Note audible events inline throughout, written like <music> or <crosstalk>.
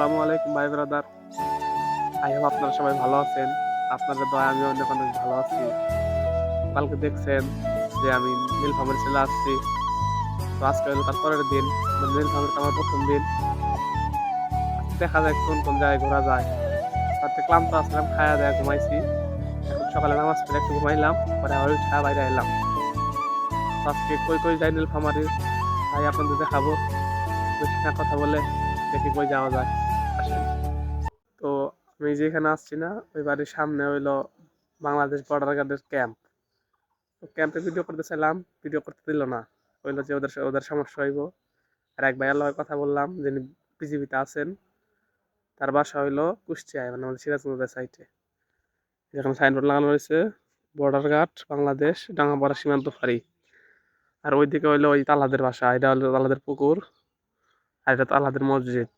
আসসালামু আলাইকুম ভাই ব্রাদার। আই হোপ আপনারা সবাই ভালো আছেন। আপনাদের দয়া আমি অনেক অনেক ভালো আছি। কালকে দেখছেন যে আমি নীলফামারি চলে আসছি। তো আজকে হলো তার পরের দিন। মানে নীলফামারিতে আমার প্রথম দিন। দেখা যায় কোন কোন জায়গায় ঘোরা যায়। তাতে ক্লান্ত আসলাম খাওয়া দাওয়া ঘুমাইছি। এখন সকালে নামাজ পড়ে একটু ঘুমাইলাম, পরে আবার উঠে বাইরে এলাম আজকে কই কই যাই নীলফামারি তাই আপনাদের দেখাবো। বেশি না কথা বলে দেখি কই যাওয়া যায়। আমি যেখানে আসছি না, ওই বাড়ির সামনে হইল বাংলাদেশ বর্ডার গার্ডের ক্যাম্প ক্যাম্পে ভিডিও করতে চাইলাম ভিডিও করতে দিল না। হইল যে ওদের ওদের সমস্যা হইব। আর এক ভাইয়ার লগে কথা বললাম, যিনি পৃথিবীতে আছেন। তার বাসা হইল কুষ্টিয়ায় মানে আমাদের সিরাজগঞ্জের সাইডে এখানে সাইনবোর্ড লাগানো রয়েছে বর্ডার গার্ড বাংলাদেশ, ডাঙ্গাপাড়া সীমান্ত ফাঁড়ি। আর ওইদিকে হইল ওই তালাদের বাসা, এটা হলো তালাদের পুকুর। আর এটা তালাদের মসজিদ।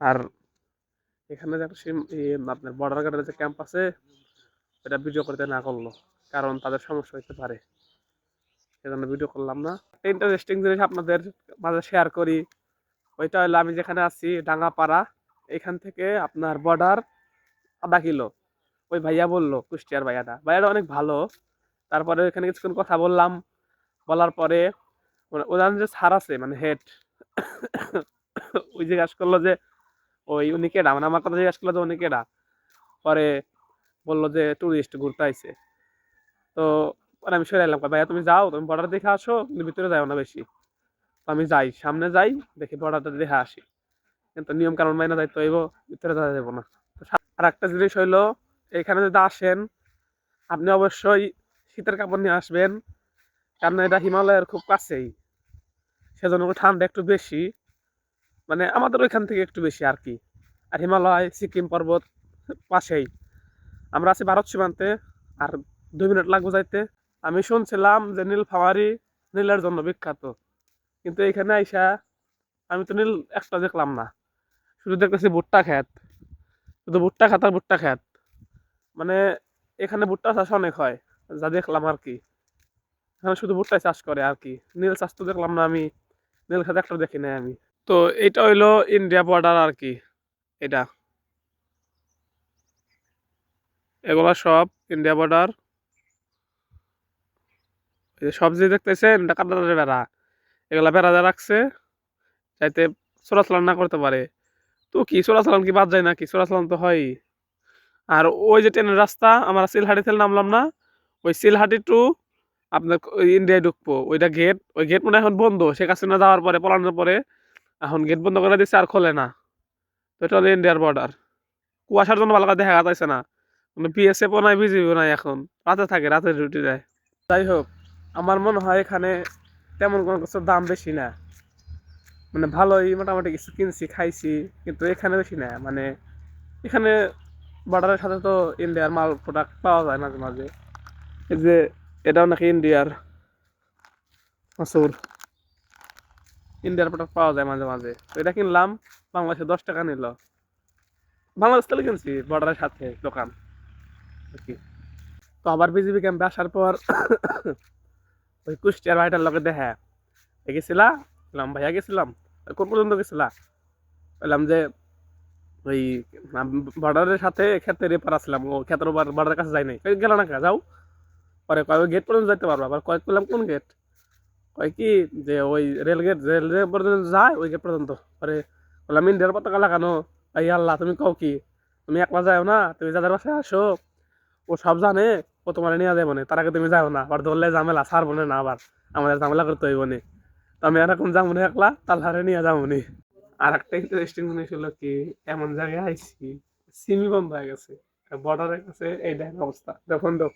আর এখানে আপনার বর্ডার গার্ডের যে ক্যাম্প আছে, এটা ভিডিও করতে না করল, কারণ তাদের সমস্যা হতে পারে। সেজন্য ভিডিও করলাম না। ইন্টারেস্টিং জিনিস আপনাদের মাঝে শেয়ার করি। ওইটা হলো আমি যেখানে আছি, ডাঙ্গাপাড়া, এখান থেকে আপনার বর্ডার আধা কিলো। ওই ভাইয়া বলল, কুষ্টিয়ার ভাইয়াটা ভাইয়াটা অনেক ভালো। তারপরে এখানে কিছুক্ষণ কথা বললাম। বলার পরে ওনার যে স্যার আছে মানে হেড <coughs> ওই জিজ্ঞাসা করল যে ওই উনি কেডা? মানে আমার কথা জিজ্ঞাসা করল যে উনি কেডা? পরে বলল যে টুরিস্ট ঘুরতে আইছে। তো পরে আমি সরে এলাম ভাইয়া, তুমি যাও, তুমি বর্ডার দেখে আসো, কিন্তু ভিতরে যাও না বেশি। তো আমি যাই, সামনে যাই, দেখি বর্ডারটা দেখে আসি। কিন্তু নিয়ম কানুন মাইনা যাইতে হইব, ভিতরে যাওয়া যাব না। আর একটা জিনিস হইল, এখানে যদি আসেন, আপনি অবশ্যই শীতের কাপড় নিয়ে আসবেন, কারণ এটা হিমালয়ের খুব কাছেই। সেজন্য ঠান্ডা একটু বেশি। মানে আমাদের ওইখান থেকে একটু বেশি আর কি। আর হিমালয়, সিকিম পর্বত পাশেই। আমরা আছি ভারত সীমান্তে, আর দুই মিনিট লাগবো যাইতে। আমি শুনছিলাম যে নীল ফাওয়ারি নীলের জন্য বিখ্যাত। কিন্তু এখানে আইসা আমি তো নীল একটা দেখলাম না। শুধু দেখতেছি ভুট্টা খেত শুধু ভুট্টা খাত আর ভুট্টা খেত মানে এখানে ভুট্টা চাষ অনেক হয়, যা দেখলাম আর কি। এখানে শুধু ভুট্টা চাষ করে আর কি। নীল চাষ তো দেখলাম না আমি। নীল খাত একটা দেখি নাই আমি। তো এটা হইল ইন্ডিয়া বর্ডার আর কি এটা। এগুলা সব ইন্ডিয়া বর্ডার সবজি দেখতেছেন, এটা কাটারের বেড়া এগুলা বেড়া দিয়ে রাখছে, যাইতে চোরাচালান না করতে পারে। তো কি, চোরাচালান কি বাদ যায় নাকি? চোরাচালান তো হয় আর ওই যে ট্রেনের রাস্তা, আমরা সিলহাটি থেকে নামলাম না। ওই সিলহাটি টু আপনার ইন্ডিয়ায় ঢুকবো। ওইটা গেট ওই গেট মনে এখন বন্ধ। শেখ হাসিনা যাওয়ার পরে, পলানোর পরে এখন গেট বন্ধ করে দিচ্ছে আর খোলে না। তো এটা হলো ইন্ডিয়ার বর্ডার কুয়াশার জন্য ভালো করে দেখা যাচ্ছে না। মানে বিএসএফও নাই বিজিবিও নাই এখন। রাতে থাকে, রাতে ডিউটি যায় যাই হোক, আমার মনে হয় এখানে তেমন কোনো কিছুর দাম বেশি না। মানে ভালোই মোটামুটি কিছু কিনছি, খাইছি, কিন্তু এখানে বেশি না। মানে এখানে বর্ডারের সাথে তো ইন্ডিয়ার মাল প্রোডাক্ট পাওয়া যায় মাঝে মাঝে। এই যে, এটাও নাকি ইন্ডিয়ার মাসুর। ইন্ডিয়ার প্রোডাক্ট পাওয়া যায় মাঝে মাঝে। তো এটা কিনলাম, বাংলাদেশে দশ টাকা নিল। বাংলাদেশ থেকে কিনছি বর্ডারের সাথে দোকান। তো আবার বিজিবি ক্যাম্পে আসার পর <coughs> ওই কুষ্টিয়ার ভাইটার লগে দেখা। গেছিলা? বললাম, ভাইয়া গেছিলাম। কোন পর্যন্ত গেছিলা? বললাম যে, ওই বর্ডারের সাথে ক্ষেতের এপার আসলাম। ও ক্ষেতের বর্ডারের কাছে যাই নাই। গেল না যাও। পরে কয় গেট পর্যন্ত যাইতে পারব। আবার কয়েক করলাম কোন গেট কয় কি যে ওই রেল গেট রেল পর্যন্ত যায়, ওই গেট পর্যন্ত। পরে বললাম ইন্ডিয়ার পতাকা লাগানো? এই আল্লাহ, তুমি কও কি? তুমি একলা যাও না, তুমি যাদের বাসায় আসো, ও সব জানে, ও তোমার নিয়ে যাব না। তার আগে তুমি যাও না, আবার ধরলে ঝামেলা, ছাড়বো না আবার। আমাদের ঝামেলা করতে হইব না। তো আমি এরকম যাব না একলা তার হারে নিয়ে যাব নি। আর একটা ইন্টারেস্টিং জিনিস হলো কি, এমন জায়গায় আইছি সিমি বন্ধ হয়ে গেছে। বর্ডারের কাছে এই দেখেন অবস্থা। দেখুন তো,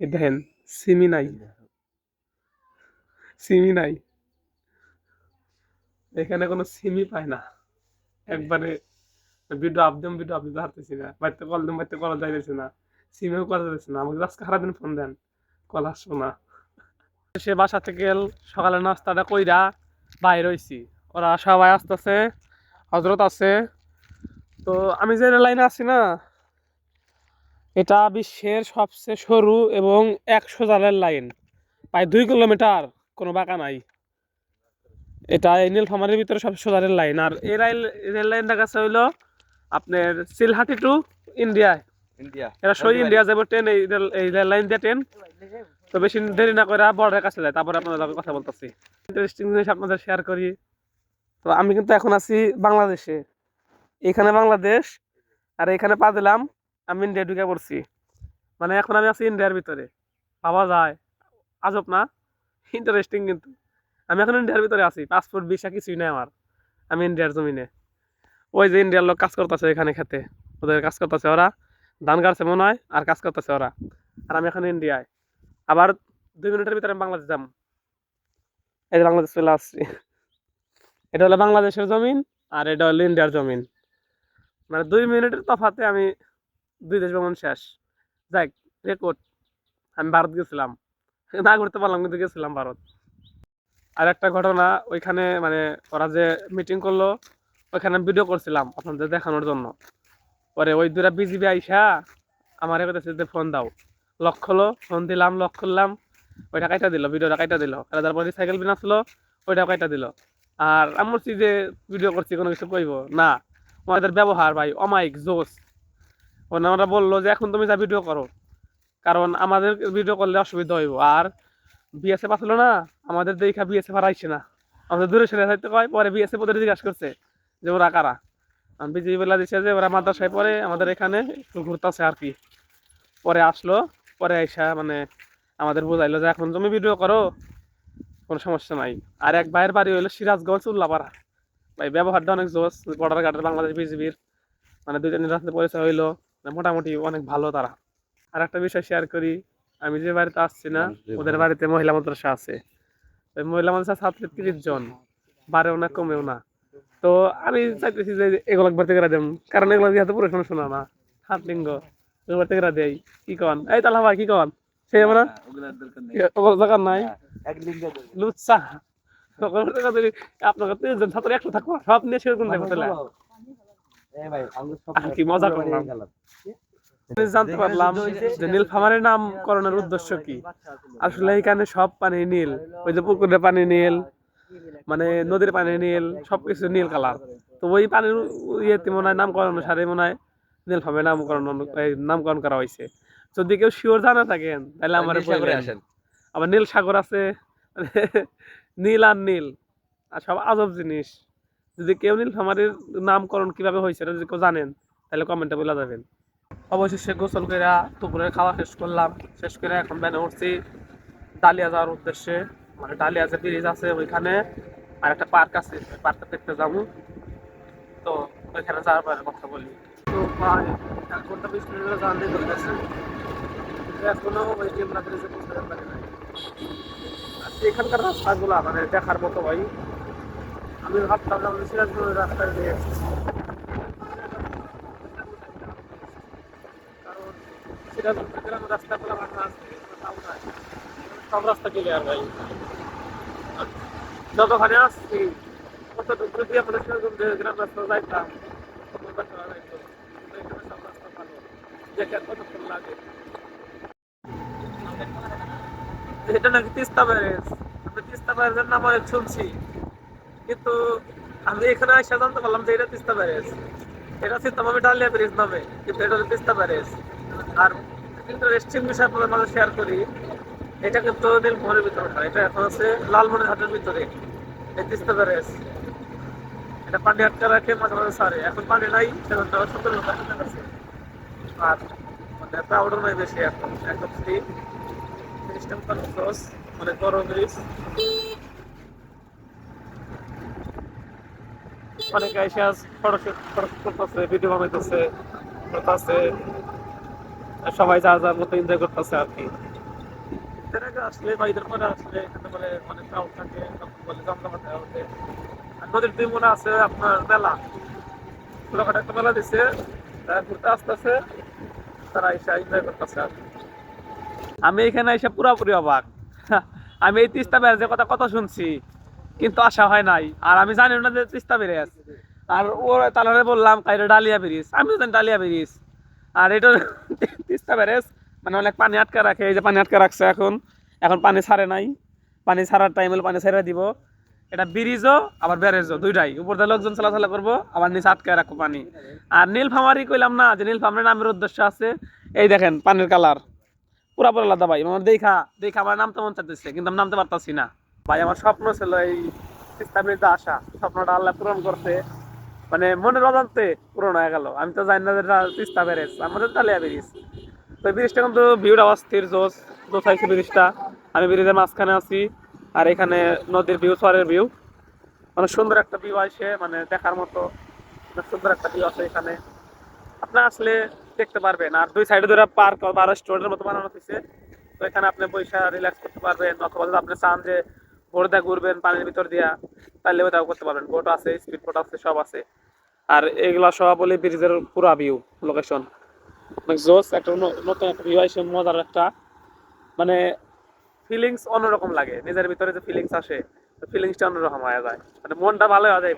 এই দেখেন সিমি নাই। সিমি নাই। এখানে কোনো সিমি পায় না। একবারে ভিডিও আপদেম ভিডিও আপনি হারতেছি না। বাড়িতে কল দেন বাড়িতে কল যাইতেছে না। সিমেও করা যাচ্ছে না। আমাকে আজকে সারাদিন ফোন দেন। কল আসব না। সে বাসা থেকে সকালে নাস্তাটা কইরা বাইর হইছি। ওরা সবাই আসতেছে হজরত আছে। তো আমি যে লাইনে আছি না এটা বিশ্বের সবচেয়ে সরু এবং একশো জালের লাইন। প্রায় দুই কিলোমিটার। কোনো বাঁকা নাই। এটা এই নীলফামারির ভিতরে সব সোজা রেল লাইন। আর এই রেল রেল লাইনটা কাছে হইল আপনার সিলহাটি টু ইন্ডিয়া। ইন্ডিয়া। এরা সই ইন্ডিয়া যাব ট্রেন এই রেল লাইন দিয়ে ট্রেন। তো বেশি দেরি না করে বর্ডারের কাছে যায় তারপরে আপনাদের কথা বলতেছি। ইন্টারেস্টিং জিনিস আপনাদের শেয়ার করি। তো আমি কিন্তু এখন আছি বাংলাদেশে। এখানে বাংলাদেশ আর এখানে পা দিলাম আমি ইন্ডিয়া ঢুকে পড়ছি। মানে এখন আমি আছি ইন্ডিয়ার ভিতরে। ভাবা যায়। আজব না? ইন্টারেস্টিং কিন্তু। আমি এখন ইন্ডিয়ার ভিতরে আছি পাসপোর্ট ভিসা কিছুই নেই আমার। আমি ইন্ডিয়ার জমিনে। ওই যে ইন্ডিয়ার লোক কাজ করতেছে এখানে খেতে। ওদের কাজ করতেছে ওরা। ধান গাড়ছে মনে হয়, আর কাজ করতেছে ওরা। আর আমি এখন ইন্ডিয়ায়। আবার দুই মিনিটের ভিতরে আমি বাংলাদেশ যাম এই যে বাংলাদেশ চলে আসছি। এটা হলো বাংলাদেশের জমিন, আর এটা হলো ইন্ডিয়ার জমিন। মানে দুই মিনিটের তফাতে আমি দুই দেশ ভ্রমণ শেষ। যাই রেকর্ড আমি ভারত গেছিলাম। না করতে পারলাম, কিন্তু গেছিলাম ভারত। আর একটা ঘটনা, ওইখানে মানে ওরা যে মিটিং করল, ওইখানে ভিডিও করছিলাম আপনাদের দেখানোর জন্য। পরে ওই দুটা বিজিবি আইসা আমার যে ফোন দাও। লক হলো ফোন দিলাম লক করলাম, ওইটা কাইটা দিল ভিডিওটা কাইটা দিল। আর তারপরে সাইকেল বিনা ছিল ওইটাও কাইটা দিল। আর আমি যে ভিডিও করছি, কোনো কিছু কইব? না। ওনাদের ব্যবহার ভাই অমাইক জোস। ওনারা বলল যে, এখন তুমি যা ভিডিও করো কারণ আমাদের ভিডিও করলে অসুবিধা হইব। আর বিএসএফ আসলো না, আমাদের দেখা বিএসএফ আর আইসে না। আমাদের দূরে সরে থাকতে কয় পরে বিএসএফ ওদের জিজ্ঞাসা করছে যে ওরা কারা? বিজেপি বেলা দিচ্ছে যে ওরা মাদ্রাসায় পরে আমাদের এখানে একটু ঘুরতেছে আর কি। পরে আসলো, পরে আইসা মানে আমাদের বোঝাইলো যে এখন তুমি ভিডিও করো, কোনো সমস্যা নাই। আর এক ভাইয়ের বাড়ি হইল সিরাজগঞ্জ উল্লাপাড়া। ভাই, ব্যবহারটা অনেক জোস, বর্ডার গার্ডের বাংলাদেশ বিজিবির মানে দুই তিনজন রাস্তায় পরিচয় হইল মানে মোটামুটি অনেক ভালো তারা। আর একটা বিষয় শেয়ার করি। আমি যে বাড়িতে আসছি না ওদের বাড়িতে মহিলা মাদ্রাসা আছে। ওই মহিলা মাদ্রাসা ছাত্র তিরিশ জন বাড়েও না কমেও না। তো আমি চাইতেছি যে এগুলো একবার থেকে দেন কারণ এগুলো দিয়ে পুরো শোনা শোনা না। হাত লিঙ্গ একবার থেকে দেই কি কন? এই তালা ভাই কি কন? সে আমরা দরকার নেই। ওগুলো দোকান নাই। আপনাকে তিনজন ছাত্র একশো থাকব সব নিয়ে সেরকম দেখো তাহলে। কি মজা করলাম। জানতে পারলাম যে নীলফামারের নামকরণের উদ্দেশ্য কি? আসলে এখানে সব পানি নীল ওই যে পুকুরের পানি নীল মানে নদীর পানি নীল সবকিছু নীল কালার। তো ওই পানির ইয়েতে মনে হয় নামকরণ অনুসারে মনে হয় নীলফামারের নামকরণ নামকরণ করা হয়েছে। যদি কেউ শিওর জানা থাকেন তাহলে আমার আসেন। আবার নীল সাগর আছে <laughs> নীল আর নীল আর সব আজব জিনিস। যদি কেউ নীলফামারির নামকরণ কীভাবে হয়েছে যদি কেউ জানেন তাহলে কমেন্টে বলে যাবেন। অবশেষে গোসল করে দুপুরের খাওয়া শেষ করলাম। শেষ করে এখন বেনে উঠছি ডালিয়া যাওয়ার উদ্দেশ্যে। মানে ডালিয়া যে ব্রিজ আছে ওইখানে, আর একটা পার্ক আছে পার্কে দেখতে যাব। তো ওইখানে যাওয়ার পরে কথা বলি। তো প্রায় এক ঘণ্টা বিশ জার্নি করতেছে কিন্তু এখনও ওই পৌঁছাতে পারি নাই এখানকার রাস্তাগুলা মানে দেখার মতো ভাই। আমি ভাবতাম যে সিরাজগঞ্জের রাস্তায় দিয়ে যতখানে আসছি, কত দূর গ্রাম রাস্তা এটা নাকি তিস্তা ব্যারেজ। আমি তিস্তা ব্যারেজের নাম অনেক শুনছি। কিন্তু আমি এখানে এসে জানতে পারলাম যে এটা তিস্তা ব্যারেজ। এটা আমি ডালিয়া ব্রিজ নামে, কিন্তু এটা হলো তিস্তা ব্যারেজ। আর ইন্টারেস্টিং বিষয় আপনাদের মাঝে শেয়ার করি, এটা কিন্তু নীলমোহনের ভিতরে না, এটা এখন আছে লালমনের হাটের ভিতরে, এই তিস্তা ব্যারেজ। এটা পানি আটকে রাখে মাঝে মাঝে সারে, এখন পানি নাই, সেজন্য সুন্দর আছে। আর মানে পাউডার নাই বেশি এখন, একদম ফ্রি সিস্টেম কনফ্রস মানে বড় ব্রিজ অনেকে এসে আজ ফটো করতেছে ভিডিও বানাইতেছে করতেছে সবাই যা যার মতো এনজয় করতেছে আর কি। আগে আসলে বা ঈদের পরে আসলে এখানে বলে অনেক ক্রাউড থাকে তখন বলে জমজমাতে হতে আর নদীর দুই মনে আছে আপনার মেলা। ছোটখাটো একটা মেলা দিছে তারা ঘুরতে আসতেছে তারা এসে এনজয় করতেছে আর। আমি এখানে এসে পুরোপুরি অবাক। <laughs> আমি এই তিস্তা ব্যারেজের কথা কত শুনছি কিন্তু আশা হয় নাই। আর আমি জানি না যে তিস্তা ব্যারেজ। আর ও তালারে বললাম কাইরে ডালিয়া ব্রিজ। আমি জানি ডালিয়া ব্রিজ। আর এটা তিস্তা ব্যারেজ মানে অনেক পানি আটকে রাখে, এই যে পানি আটকে রাখছে এখন। এখন পানি ছাড়ে নাই। পানি ছাড়ার টাইম হলে পানি ছেড়ে দিব। এটা ব্রিজও, আবার ব্যারেজও, দুইটাই। উপর দিয়ে লোকজন চলাচল করব, আবার নিচে আটকে রাখব পানি। আর নীল নীলফামারি কইলাম না, যে নীলফামারি নামের উদ্দেশ্য আছে। এই দেখেন, পানির কালার। পুরা পুরা আলাদা ভাই আমার দেখা দেখা আমার নামতে মন চাইতেছে, কিন্তু আমি নামতে পারতাছি না। ভাই, আমার স্বপ্ন ছিল এই তিস্তা ব্রিজে আসা। স্বপ্নটা আল্লাহ পূরণ করছে। মানে মনের অজান্তে পূরণ হয়ে গেল। আমি তো জানি না যে এটা তিস্তা ব্যারেজ আমাদের তালিয়া ব্রিজ। তো ব্রিজটা কিন্তু ভিউটা অস্থির জোস জোস হয়েছে ব্রিজটা। আমি ব্রিজের মাঝখানে আছি, আর এখানে নদীর ভিউ সরের ভিউ। অনেক সুন্দর একটা ভিউ আসে মানে দেখার মতো। সুন্দর একটা ভিউ আছে এখানে। আপনি আসলে দেখতে পারবেন, আর দুই সাইডে ধরে পার্ক বা রেস্টুরেন্টের মতো বানানো হয়েছে। তো এখানে আপনি পয়সা রিল্যাক্স করতে পারবেন, অথবা যদি আপনি চান যে ভোর দিয়ে ঘুরবেন পানির ভিতর দিয়া, তাহলে ওটাও করতে পারবেন। বোট আছে স্পিড বোট আছে, সব আছে। আর এগুলা সব বলে ব্রিজের পুরা ভিউ লোকেশন জোস, একটা নতুন একটা ভিউ আসে, মজার একটা। মানে ফিলিংস অন্যরকম লাগে, নিজের ভিতরে যে ফিলিংস আসে ফিলিংসটা অন্যরকম হয়ে যায়। মানে মনটা ভালো হয়ে যাইব।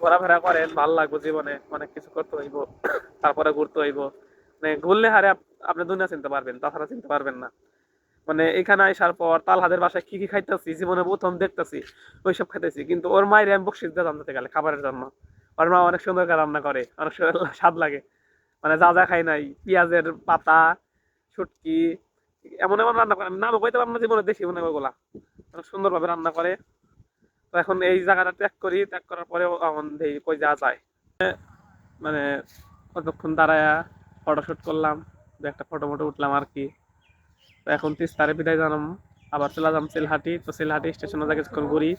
ঘোরাফেরা করেন, ভালো জীবনে, অনেক কিছু করতে হইব, <coughs> তারপরে ঘুরতে হইব। মানে ঘুরলে হারে আপ- আপনি দুনিয়া চিনতে পারবেন, তাছাড়া চিনতে পারবেন না। মানে এখানে আসার পর তাল তালহাদের বাসায় কি কি খাইতেছি, জীবনে প্রথম দেখতেছি, ওইসব খাইতেছি। কিন্তু ওর মায়ের আমি বকশিস দিয়ে জানতে গেলে, খাবারের জন্য। ওর মা অনেক সুন্দর করে রান্না করে, অনেক সুন্দর স্বাদ লাগে। মানে যা যা খাই নাই, পেঁয়াজের পাতা, শুটকি, এমন এমন রান্না করে। নামও কইতে পারব না জীবনে দেখি মনে ওগুলা। অনেক সুন্দরভাবে রান্না করে। তো এখন এই জায়গাটা ত্যাগ করি, ত্যাগ করার পরে দেখি কই যা যায়। মানে কতক্ষণ দাঁড়ায়া ফটোশুট করলাম একটা ফটো মটো উঠলাম আর কি। তো এখন তিস্তারে বিদায় জানাম। আবার চলে যাম সিলহাটি। তো সিলহাটি স্টেশনে যা কিছুক্ষণ ঘুরি,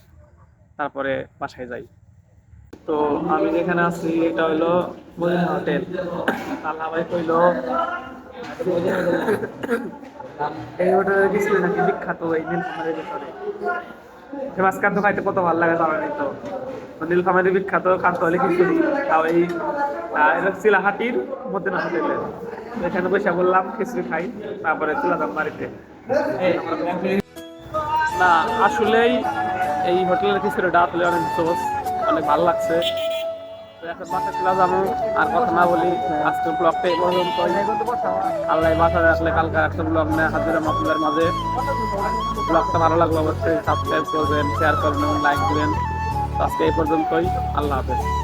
তারপরে বাসায় যাই। তো আমি যেখানে আছি, এটা হইল মদিনা হোটেল। আল্লাহ ভাই কইলো, এই হোটেলের কিছু নাকি বিখ্যাত, এই নীলফামারীর ভিতরে। ফেমাস খাদ্য খাইতে কত ভালো লাগে জানেন তো। তো নীলফামারীর বিখ্যাত খাদ্য হলে খিচুড়ি তাও এই এটা চিলাহাটির মদিনা হোটেলে। এখানে বসে বললাম, খিচুড়ি খাই, তারপরে চলে যাম বাড়িতে। না, আসলেই এই হোটেলের খিচুড়িটা আসলে অনেক জোস। অনেক ভালো লাগছে। আর কথা না বলি, আজকে ব্লগটা আল্লাহ বাসা আসলে কালকে একটা ব্লগ নেয় হাজিরা আপনাদের মাঝে। ব্লগটা ভালো লাগল অবশ্যই সাবস্ক্রাইব করবেন শেয়ার করবেন লাইক দিবেন। আজকে এই পর্যন্তই। আল্লাহ হাফেজ।